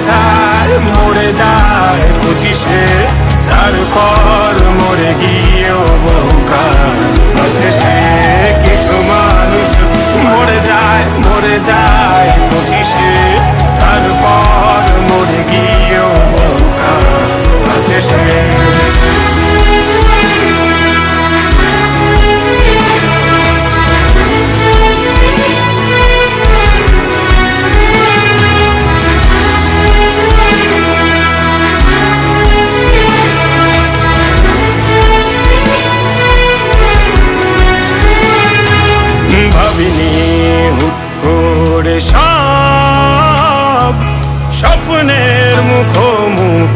যায় মরে যায় বুঝিসে তারপর মরে গিয়েও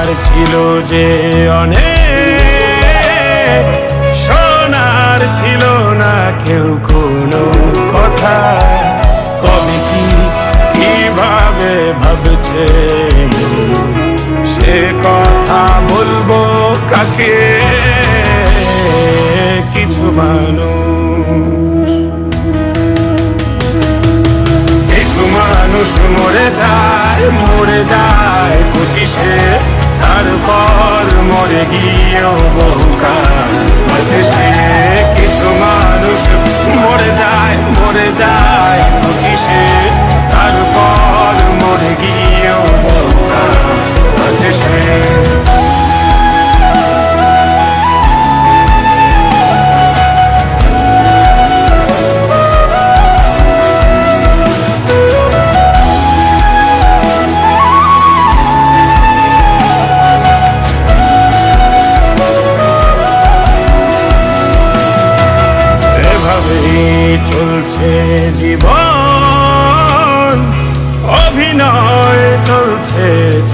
বলার ছিল যে অনেক সোনার ছিল না কেউ কোনো কথা। মরে গিয়েও বহুকাল। সে কিছু মানুষ মরে যায় মরে যায় পঁচিশে তারপর মরে গিয়েও বহুকাল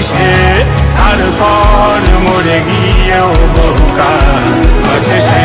বিষে তারপর মরে গিয়েও বহুকাল। আছে